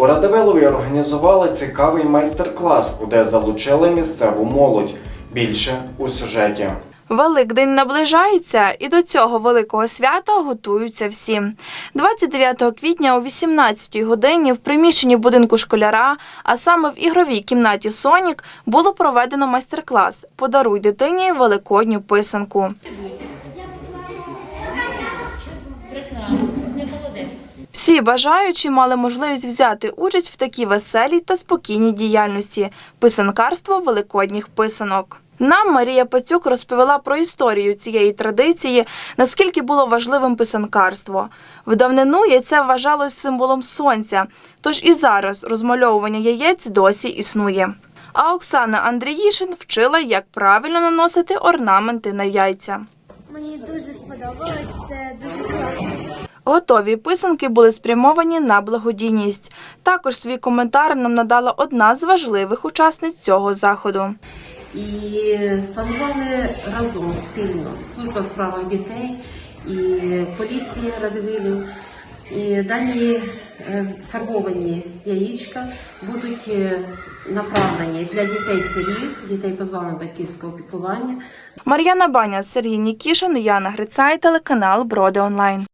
У Радивилові організували цікавий майстер-клас, куди залучили місцеву молодь. Більше у сюжеті. Великдень наближається, і до цього великого свята готуються всі. 29 квітня о 18 годині в приміщенні будинку школяра, а саме в ігровій кімнаті Сонік, було проведено майстер-клас Подаруй дитині великодню писанку. Прекрасно. Всі бажаючі мали можливість взяти участь в такій веселій та спокійній діяльності писанкарство великодніх писанок. Нам Марія Пацюк розповіла про історію цієї традиції, наскільки було важливим писанкарство. В давнину яйце вважалось символом сонця, тож і зараз розмальовування яєць досі існує. А Оксана Андріїшин вчила, як правильно наносити орнаменти на яйця. Мені дуже сподобалось, це дуже класно. Готові писанки були спрямовані на благодійність. Також свій коментар нам надала одна з важливих учасниць цього заходу. і спланували разом спільно служба справах дітей і поліція Радивилів. І дані е, фарбовані яєчка будуть е, направлені для дітей-сиріт, дітей позбавлених батьківського піклування, Мар'яна Баня, Сергій Нікішин, Яна Грицай, телеканал Броди Онлайн.